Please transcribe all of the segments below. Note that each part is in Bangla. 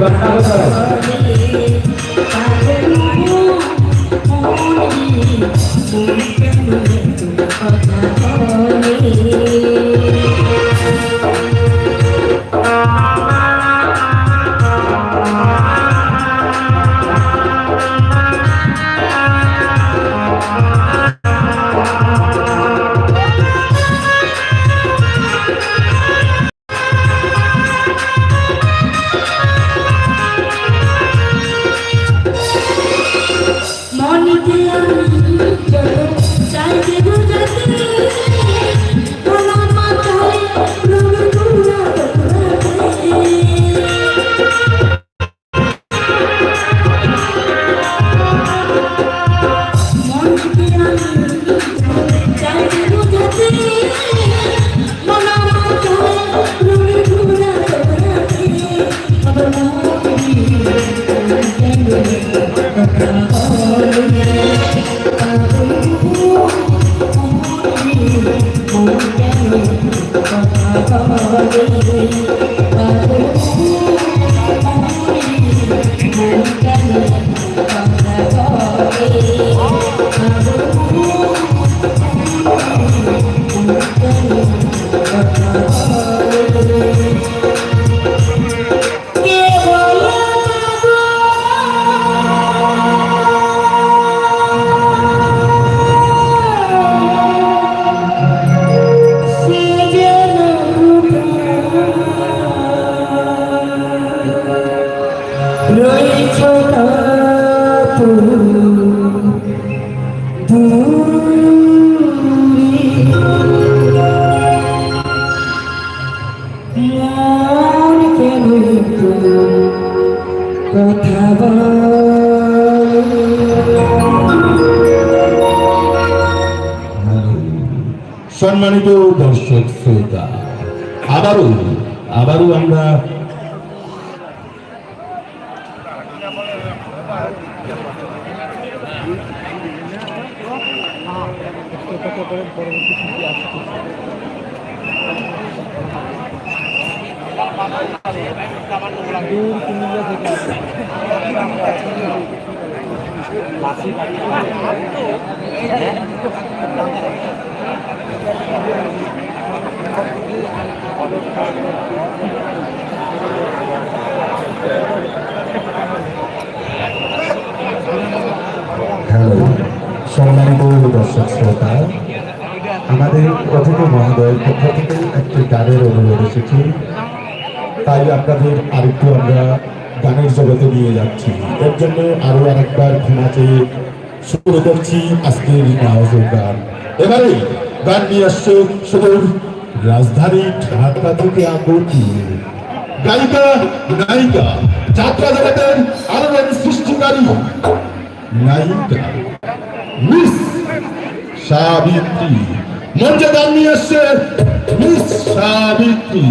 কথা বলো সম্মানিত দর্শক শ্রোতা আবারও আবারও আমরা হ্যালো, সম্মানিত দর্শক শ্রোতা, আমাদের অতিথি মহোদয়ের পক্ষ থেকে একটি গানের অনুরোধ এসেছে। তাই আপনাদের আরেকটু আমরা গানের জগতে নিয়ে যাচ্ছি। এর জন্য আরও আরেকবার ক্ষমা শুরু করছি আজকের নাওজের গান। এবারে গান নিয়ে আসছে সুদূর রাজধানী ঢাকা থেকে আগতি গায়িকা নায়িকা যাত্রা জগতের আলোড়ন সৃষ্টিকারী নায়িকা, মিস সাবিত্রী। মঞ্চে গান নিয়ে আসছে মিস সাবিত্রী।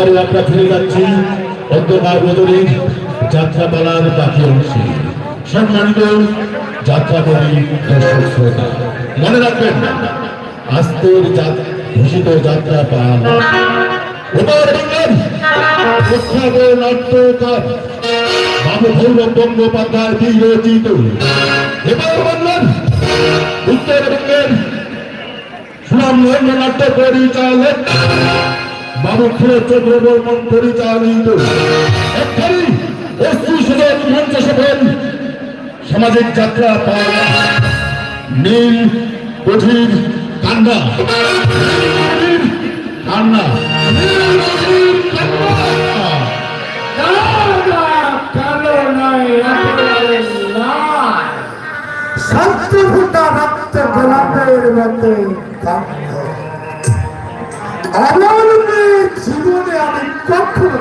আবারও আমরা ফিরে যাচ্ছি। অন্ধকার বদলের যাত্রাপালার বাকি অংশে। সম্মানিত যাত্রাবাড়ি দর্শক, শ্রোতা, মনে রাখবেন আস্তের ঘোষিত যাত্রা পাল। পরিচালক বাবু ক্ষীর চক্রবর্মন পরিচালিত একখানি অস্ত্রী সদন মঞ্চ সফল সামাজিক যাত্রা পাওয়া নীল, কঠিন, কান্না। কান্না নীল কঠিন কান্না। কালো নয় একেবারে লাল সত্য ফুটা রক্ত গোলাপের মতো কান্দ অবলম্বের জীবনে আমি কখনো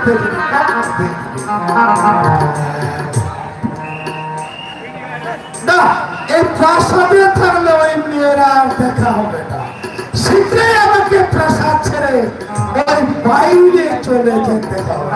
ওই মেয়েরা দেখা হবে আমাকে প্রাসাদ ছেড়ে ওই বাইরে চলে যেতে হবে।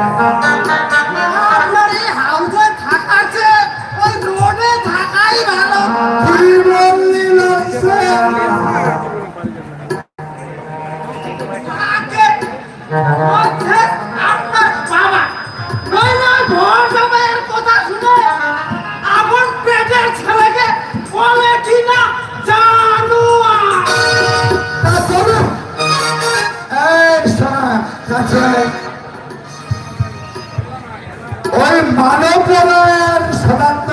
ওই সদান্ত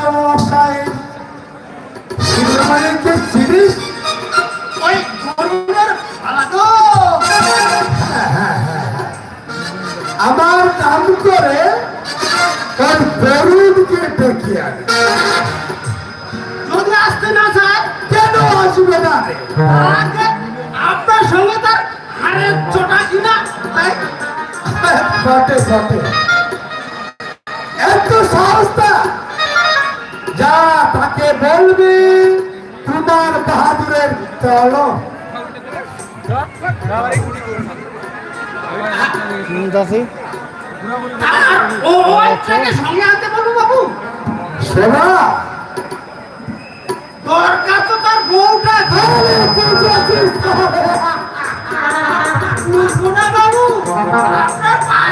চিনিস? ওই গরুরের আমার নাম করে ওই বরুণকে ডেকে যদি আসতে না চায়, কেন আসবে না আপনার সঙ্গে তার হাড়ের চোটা কিনা, তাই বটে বটে এত সস্তা যা তাকে বলবি তোমার বাহাদুরের চলো শোনা দরকার তো তার বউটা। าเ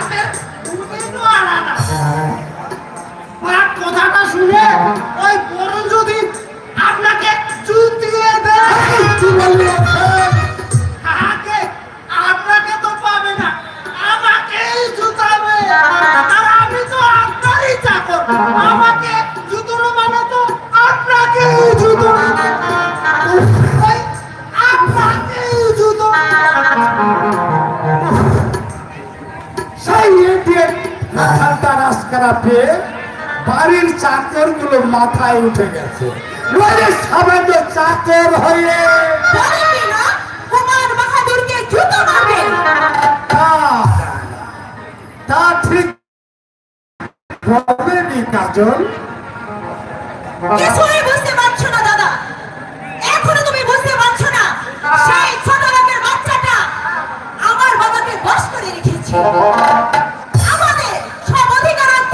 রাস্কারা পেয়ে বাড়ির চাকরগুলো মাথায় উঠে গেছে। সামান্য চাকর হয়ে না? তা ঠিক হবেনি কাজল? কিছুই বুঝতে পারছ না দাদা। এখনও তুমি বুঝতে পারছ না সেই ছোট লোকের বাচ্চাটা আমার বাবাকে বস করে রেখেছে।